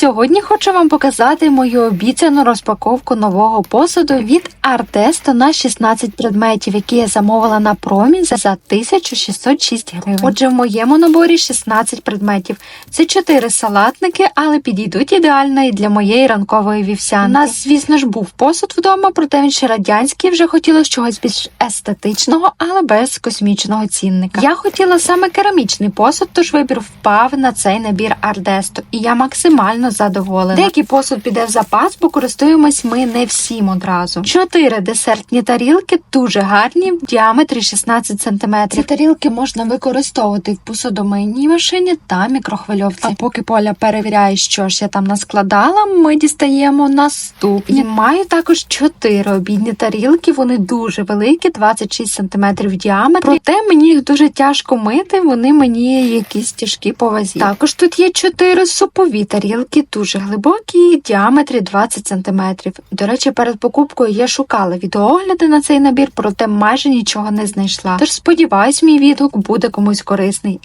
Сьогодні хочу вам показати мою обіцяну розпаковку нового посуду від Артесто на 16 предметів, які я замовила на промі за 1606 гривень. Отже, в моєму наборі 16 предметів. Це 4 салатники, але підійдуть ідеально і для моєї ранкової вівсянки. У нас, звісно ж, був посуд вдома, проте він ще радянський. Вже хотіла чогось більш естетичного, але без космічного цінника. Я хотіла саме керамічний посуд, тож вибір впав на цей набір Ардесто, і я максимально задоволена. Деякий посуд піде в запас, бо користуємось ми не всім одразу. Чотири десертні тарілки дуже гарні в діаметрі 16 см. Ці тарілки можна використовувати в посудомийній машині та мікрохвильовці. А поки Поля перевіряє, що ж я там наскладала, ми дістаємо наступні. Маю також чотири обідні тарілки. Вони дуже великі, 26 см в діаметрі. Проте мені їх дуже тяжко мити. Вони мені якісь тяжкі по вазі. Також тут є чотири супові тарілки, дуже глибокі, діаметрі 20 см. До речі, перед покупкою я шукала відеогляди на цей набір, проте майже нічого не знайшла. Тож сподіваюсь, мій відгук буде комусь корисний.